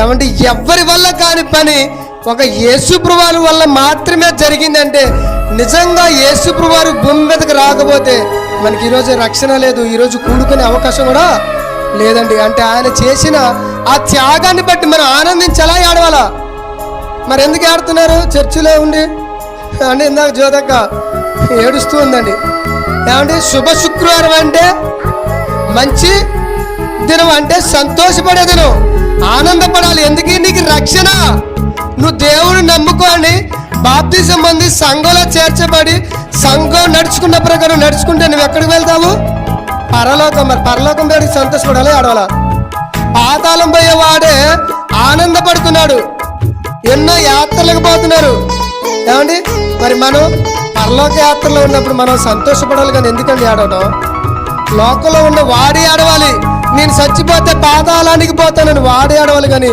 ఏమంటే ఎవరి వల్ల కాని పని ఒక యేసుప్రభువారి వల్ల మాత్రమే జరిగిందంటే నిజంగా యేసుప్రభువారు భూమి మీదకి రాకపోతే మనకి ఈరోజు రక్షణ లేదు ఈరోజు కూడుకునే అవకాశం కూడా లేదండి. అంటే ఆయన చేసిన ఆ త్యాగాన్ని బట్టి మనం ఆనందించాలా ఏడవాలా? మరి ఎందుకు ఆడుతున్నారు చర్చిలో ఉండి. అంటే ఇందాక జ్యోతక్క ఏడుస్తూ ఉందండి. ఏమంటే శుభ శుక్రవారం అంటే మంచి దినం అంటే సంతోషపడే దినం. ఆనందపడాలి. ఎందుకు? నీకు రక్షణ. నువ్వు దేవుని నమ్ముకొని బాప్తిజం పొంది సంఘంలో చేర్చబడి సంఘం నడుచుకున్న ప్రకారం నడుచుకుంటే నువ్వు ఎక్కడికి వెళ్తావు? పరలోకం మరి. పరలోకం పేరుకి సంతోషపడాలి? ఆడవాలా పాతాళం పోయేవాడే ఆనందపడుతున్నాడు. ఎన్నో యాత్రలకు పోతున్నారు. ఏమండి? మరి మనం పరలోక యాత్రలో ఉన్నప్పుడు మనం సంతోషపడాలి కానీ ఎందుకండి ఆడవడం లోకంలో ఉన్న వాడి ఆడవాలి నేను చచ్చిపోతే పాదాలానికి పోతానని వాడి కానీ